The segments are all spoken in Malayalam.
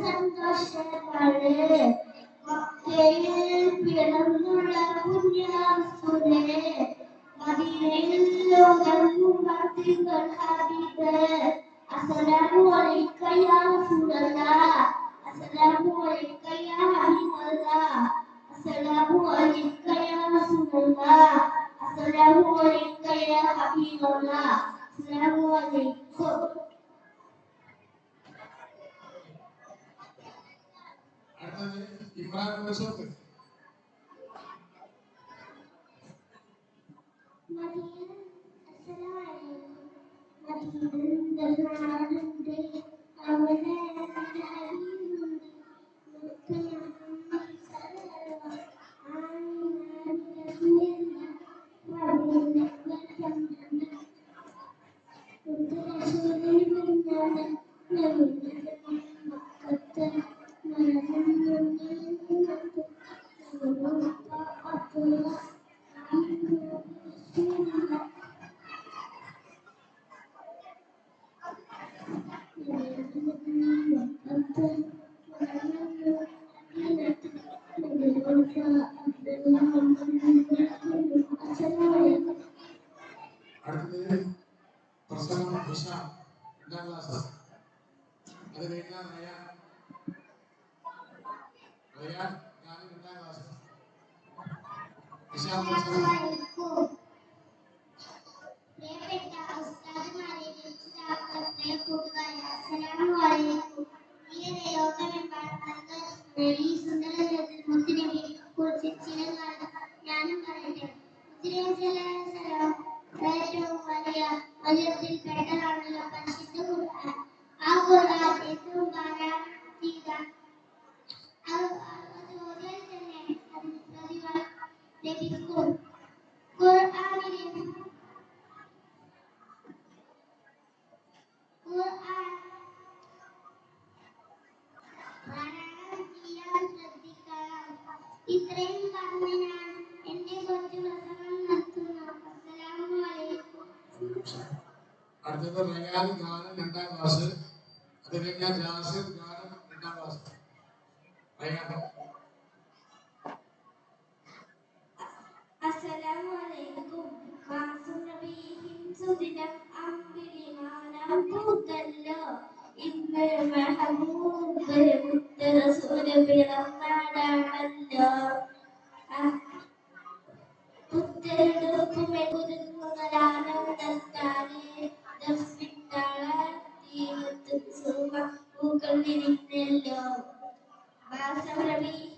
സന്തോഷങ്ങൾ മക്കയിൽ പിറന്നുള്ള പുണ്യാസുരെ മദീനയിൽ ലോകർന്നു ഭക്തികൾ ഹബീബ് അസ്സലാമു അലൈക യാ റസൂലല്ലാഹ് അസ്സലാമു അലൈക യാ ഹബീബല്ലാഹ് hasta la muerte y la su mamá, hasta la muerte y la papi hasta la. രണ്ടാം ക്ലാസ് അത് കഴിഞ്ഞാൽ റയാൻ റയാൻ ഞാൻ രണ്ടാം ക്ലാസ് ഇഷാ പ്രസവം പ്രിയപ്പെട്ട ഉസ്താദുമാരെ, രക്ഷിതാക്കളെ, കൂട്ടുകാരെ, അസ്സലാമുഅലൈക്കും. ഈയിടെ ലോകമെമ്പാടും നടക്കുന്ന ഈ സുന്ദര ലോകത്തിൽ മുത്തുനബിയെ കുറിച്ച് ചില കാര്യം ഞാനും പറയട്ടെ. മുത്തുനബി സ്വല്ലല്ലാഹു فيشرب وليصل بعدا عن يقصد القرآن أو قرآن ثم تيدا أو وتوجه الرجل لبكم قرآن قرآن इतने ही काम में അടുത്തത് റയാൻ ഗാനം രണ്ടാം ക്ലാസ് അത് കഴിഞ്ഞാൽ Jasir Sauravi.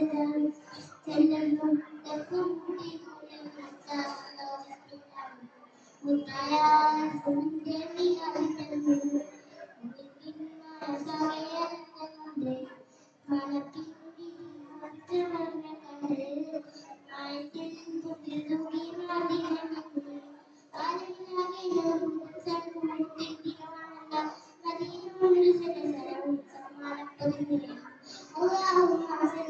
وسلم لكم دينهم متعاز من جميع الذنوب مما سويناكم به فلكم به واتممنا عليه وعجل تجد بما بنعمته على الذين هم سلوا الدين وعلى الذين هم سلسلهم سمع لكم اللهم صل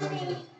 Thank you.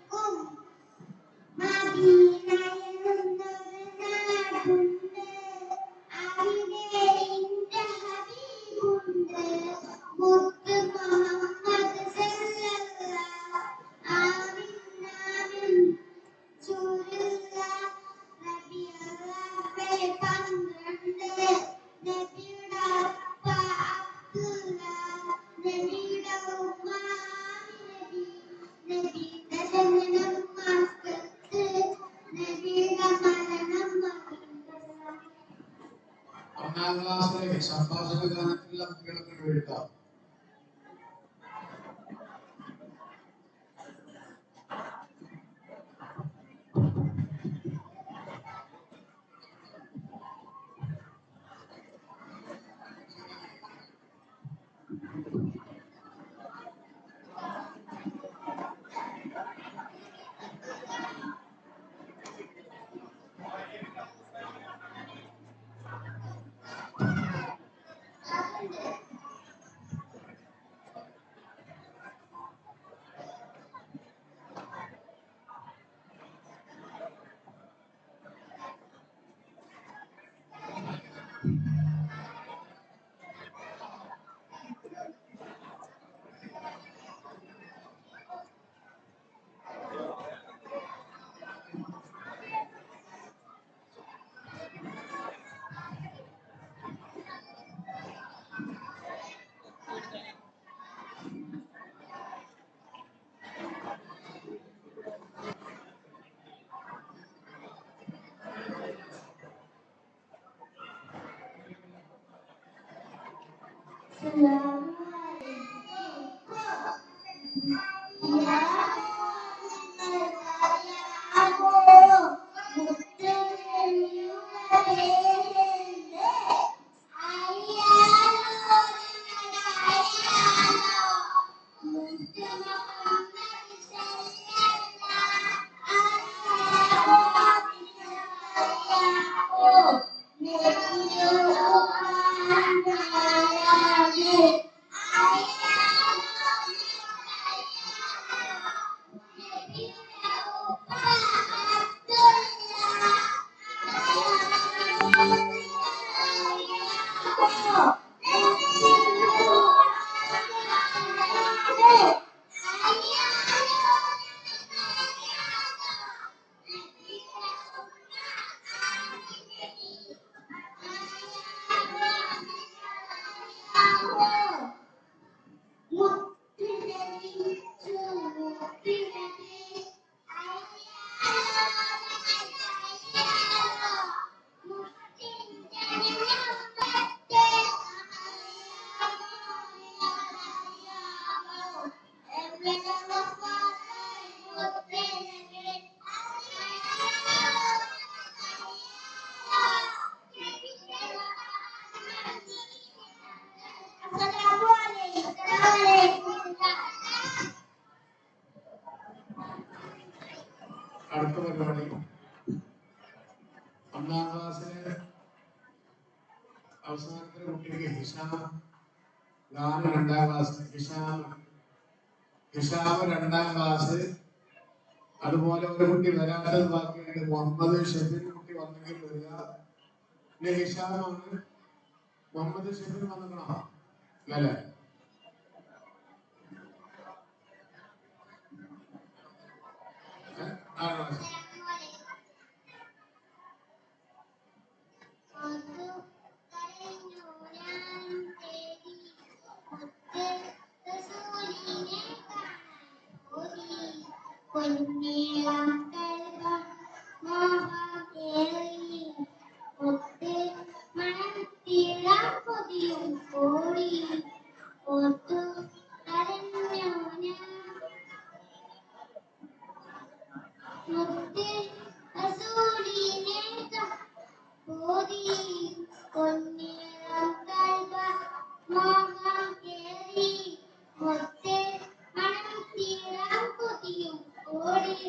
love. Hisham രണ്ടാം ക്ലാസ്. അതുപോലെ ഒരു കുട്ടി വരാത്തത് ബാക്കിയുണ്ട് മുഹമ്മദ് ഷെഫിൻ കുട്ടി വന്നെങ്കിൽ വരിക. പിന്നെ ഹിഷാമാണ് മുഹമ്മദ് ഷെഫിൻ വന്നിക്കണോ അല്ലേ? ആണോ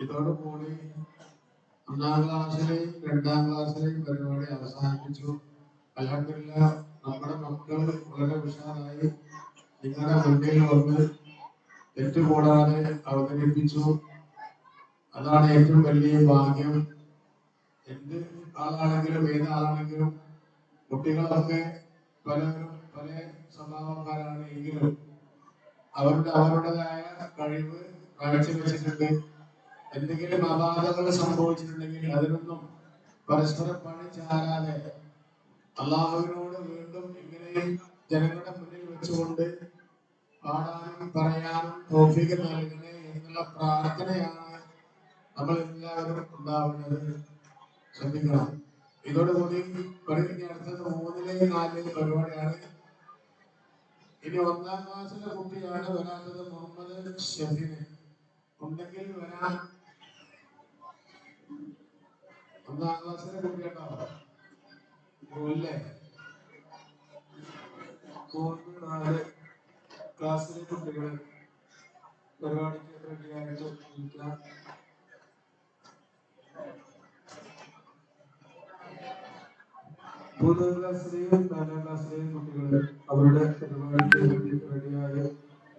ഇതോടുകൂടി ഒന്നാം ക്ലാസ്സിലെയും രണ്ടാം ക്ലാസ്സിലെയും പരിപാടി അവസാനിപ്പിച്ചു. അലഹമില്ല നമ്മുടെ മക്കൾ വളരെ ഉഷാറായി നിങ്ങളുടെ മുന്നിൽ വന്ന് തെറ്റുകൂടാതെ അവതരിപ്പിച്ചു. അതാണ് ഏറ്റവും വലിയ ഭാഗ്യം. എന്ത് ആളാണെങ്കിലും ഏത് കുട്ടികളൊക്കെ പലരും പല സ്വഭാവക്കാരാണ് എങ്കിലും അവരുടെ അവരുടേതായ കഴിവ് കാഴ്ചവെച്ചിട്ടുണ്ട് എന്തെങ്കിലും അപാകതകൾ സംഭവിച്ചിട്ടുണ്ടെങ്കിൽ അതിനൊന്നും പരസ്പരം പണി ചാരാതെ അള്ളാഹുവിനോട് വീണ്ടും ഇങ്ങനെ ജനങ്ങളുടെ മുന്നിൽ വെച്ചുകൊണ്ട് പാടാനും പറയാനും തോഫിക്ക് നൽകണേ എന്നുള്ള പ്രാർത്ഥനയാണ് നമ്മൾ എല്ലാവരും ഉണ്ടാവുന്നത്. ശ്രദ്ധിക്കണം. ഇതോടുകൂടി കഴിഞ്ഞ അടുത്തത് മൂന്നിലെ നാലിലെ പരിപാടിയാണ്. ഇനി ഒന്നാം ക്ലാസ്സിലെ കുട്ടിയാണ് വരാത്തത് മുഹമ്മദ് ഷെഫിന്. ഉണ്ടെങ്കിൽ വരാൻ ഒന്നാം ക്ലാസ്സിലെ കുട്ടിയുണ്ടോ ഇല്ലേ മൂന്ന് നാല് ക്ലാസ്സിലെ കുട്ടികൾ പരിപാടിക്ക് റെഡിയായിട്ട് മൂന്നാം ക്ലാസ്സിലെയും നാലാം ക്ലാസ്സിലെയും അവരുടെ പരിപാടിക്ക് റെഡിയായി.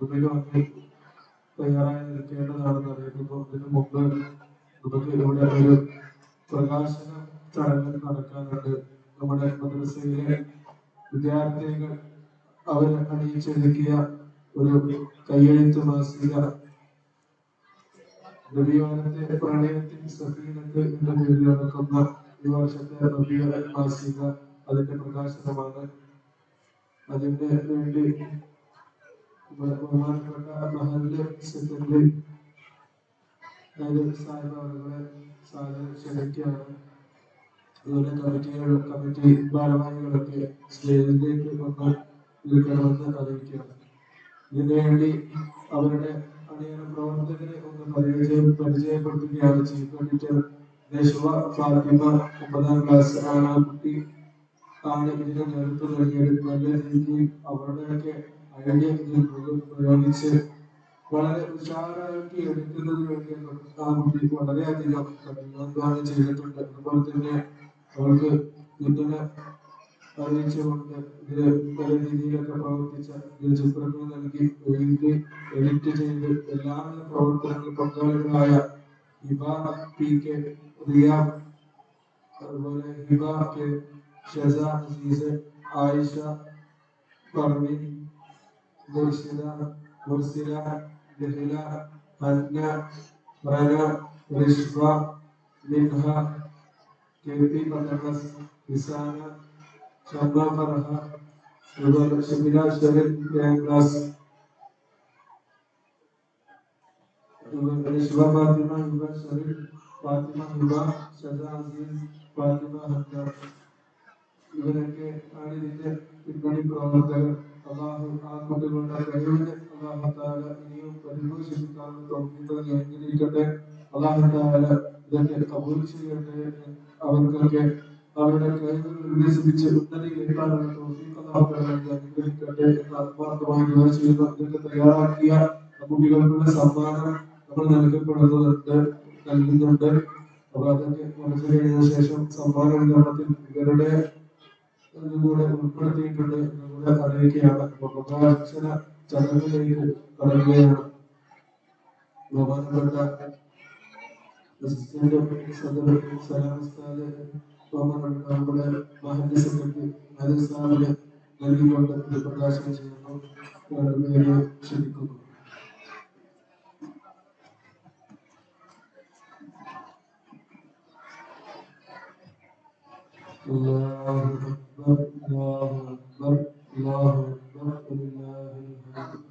മുന്നിൽ വന്ന് തയ്യാറായി നിൽക്കേണ്ടതാണെന്ന് അറിയിക്കുന്നു ഇതിനു മുമ്പ് നമുക്ക് ഇവിടെ ഒരു പ്രകാശന ചടങ്ങ് നടക്കാനുണ്ട് നമ്മുടെ മദ്രസയിലെ വിദ്യാർത്ഥികൾ അവർ അണിയിച്ചൊരുക്കിയ ഒരു കയ്യെഴുത്ത് മാസിക നബിയോനത്തെ പ്രണയത്തിൽ സഫീനത്ത് എന്ന പേരിൽ നടക്കുന്ന ഈ വർഷത്തെ നബിയ മാസിക അതിന്റെ പ്രകാശനമാണ് അതിന്റെ വേണ്ടി ബഹുമാനപ്പെട്ട മഹല്ല് സെക്രട്ടറി സാഹിബ് അവരുടെ ക്ഷണിക്കുകയാണ്. അതുപോലെ കമ്മിറ്റികൾ കമ്മിറ്റി ഭാരവാഹികളൊക്കെ സ്റ്റേജിലേക്ക് വന്ന് നിൽക്കണമെന്ന് അറിയിക്കുകയാണ് ഇതിനുവേണ്ടി അവരുടെ അണിയറ പ്രവർത്തകരെ ഒന്ന് പരിചയം പരിചയപ്പെടുത്തുകയാണ് ചീഫ് എഡിറ്റർ ദേശവ ഫാത്തിമ ഒമ്പതാം ക്ലാസ് ആണ് കുട്ടി. ആണ് ഇതിന് നേതൃത്വം നൽകിയത്. നല്ല രീതിയിൽ അവരുടെയൊക്കെ ഐഡിയ ഇതിൽ പ്രയോ- പ്രയോഗിച്ച് വളരെ ഉഷാറാക്കി എടുക്കുന്നതിന് വേണ്ടി ആ കുട്ടി വളരെയധികം കഠിനാധ്വാനം ചെയ്തിട്ടുണ്ട് അതുപോലെ തന്നെ അവർക്ക് ഇങ്ങനെ അറിയിച്ചുകൊണ്ട് ഇത് പല രീതിയിലൊക്കെ പ്രവർത്തിച്ച ഇതിന് ചിത്രങ്ങൾ നൽകി എഴുതി എഡിറ്റ് ചെയ്ത് എല്ലാവിധ പ്രവർത്തനങ്ങളും പങ്കാളികളായ ഹിബ പി കെ റിയാബ് അതുപോലെ ഹിബ കെ ഷെസ അസീസ് ആയിഷ പർവീൻ മുർഷിദ മുർസില ലഹില ഹന്ന റന റിഷ്വ മിൻഹ കെ പി പത്തനസ് ഇസാന ഷബ്ബ ഫർഹ അതുപോലെ ഷബില ഷെറിൻ ക്ലാസ് റിഷ്വ ഫാത്തിമ ഹിബ ഷെറിൻ ഫാത്തിമ ഹിബ ഷജ അസീസ് ഫാത്തിമ ഹന്ന ഇവരൊക്കെ ആണ് ഇതിന്റെ പിന്നണി പ്രവർത്തകർ അള്ളാഹു ആ കുട്ടികളുടെ കഴിവിനെ അള്ളാഹു താല ഇനിയും പരിപോഷിപ്പിക്കാനുള്ള തോന്നിയത് അനുഗ്രഹിക്കട്ടെ അള്ളാഹു താല ഇതൊക്കെ കബൂൽ ചെയ്യട്ടെ അവർക്കൊക്കെ അവരുടെ കഴിവുകൾ വികസിപ്പിച്ച് അള്ളാഹു താല നൽകി അനുഗ്രഹിക്കട്ടെ എന്ന് ആത്മാർത്ഥമായി ദുആ ചെയ്യുന്ന ഇതൊക്കെ തയ്യാറാക്കിയ കുട്ടികൾക്കുള്ള സമ്മാനം നമ്മൾ നൽകപ്പെടുന്നുണ്ട് നൽകുന്നുണ്ട്. അപ്പൊ അതൊക്കെ കഴിഞ്ഞ ശേഷം സമ്മാന വിതരണത്തിൽ ഇവരുടെ ഉൾപ്പെടുത്തിയിട്ടുണ്ട്. എന്നുകൂടെ അറിയിക്കുകയാണ് അപ്പൊ പ്രഭാഷണ ചടങ്ങിലേക്ക് കടക്കുകയാണ് ബഹുമാനപ്പെട്ട അസിസ്റ്റന്റ് സദർ സലാം ഉസ്താദ് ബഹുമാനപ്പെട്ട നമ്മുടെ മഹല്ല് സെക്രട്ടറി നാദിർ സാഹിബിന് നൽകിക്കൊണ്ട് ഇത് പ്രകാശനം ചെയ്യുന്നു പേര് ക്ഷണിക്കുന്നു الله أكبر الله أكبر الله أكبر ولله الحمد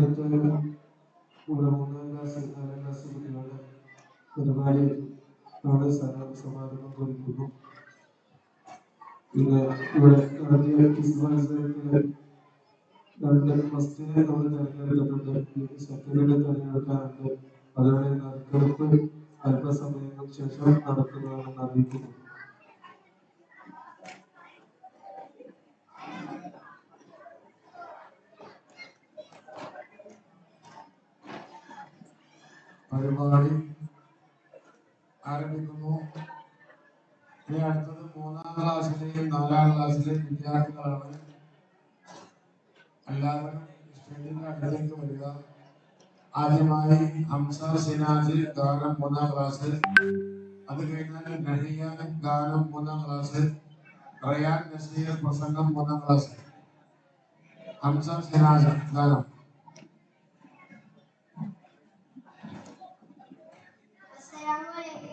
അടുത്ത ഇവിടെ മൂന്നാം ക്ലാസ് നാലാം ക്ലാസ് കുട്ടികളുടെ പരിപാടി ആണ് സമാ- സമാപനം കുറിക്കുന്നു പിന്നെ ഇവിടെ നടത്തിയ ക്വിസ് മത്സരത്തില് രണ്ട് ഫസ്റ്റിനെ നമ്മൾ തിരഞ്ഞെടുത്തിട്ടുണ്ട് സെക്കൻഡിനെ തിരഞ്ഞെടുക്കാറുണ്ട് അവരുടെ നറുക്കെടുപ്പ് അല്പസമയങ്ങൾക്ക് ശേഷം നടക്കുന്നതാണെന്ന് അറിയിക്കുന്നു പരിപാടി ആരംഭിക്കുന്നു. ഇനി അടുത്തത് മൂന്നാം ക്ലാസ്സിലെയും നാലാം ക്ലാസ്സിലെയും വിദ്യാർത്ഥികളാണ്. എല്ലാവരും സ്റ്റേജിന്റെ അടുത്തേക്ക് വരിക. ആദ്യമായി ഹംസ സിനാജ് ഗാനം മൂന്നാം ക്ലാസ്. അത് കഴിഞ്ഞാൽ ഗാനം മൂന്നാം ക്ലാസ്. റയാൻ നസീർ പ്രസംഗം മൂന്നാം ക്ലാസ്. ഹംസ സിനാജ് ഗാനം.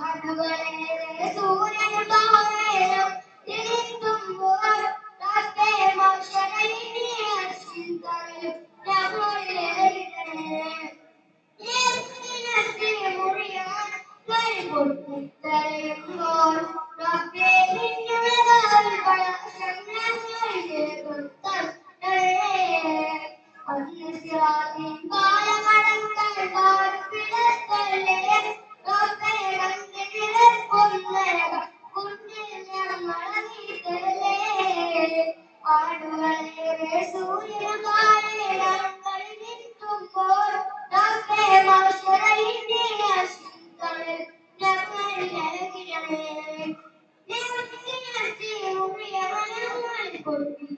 Hare Rio, Rio, Rio, Rio, Rio, Rio, Rio,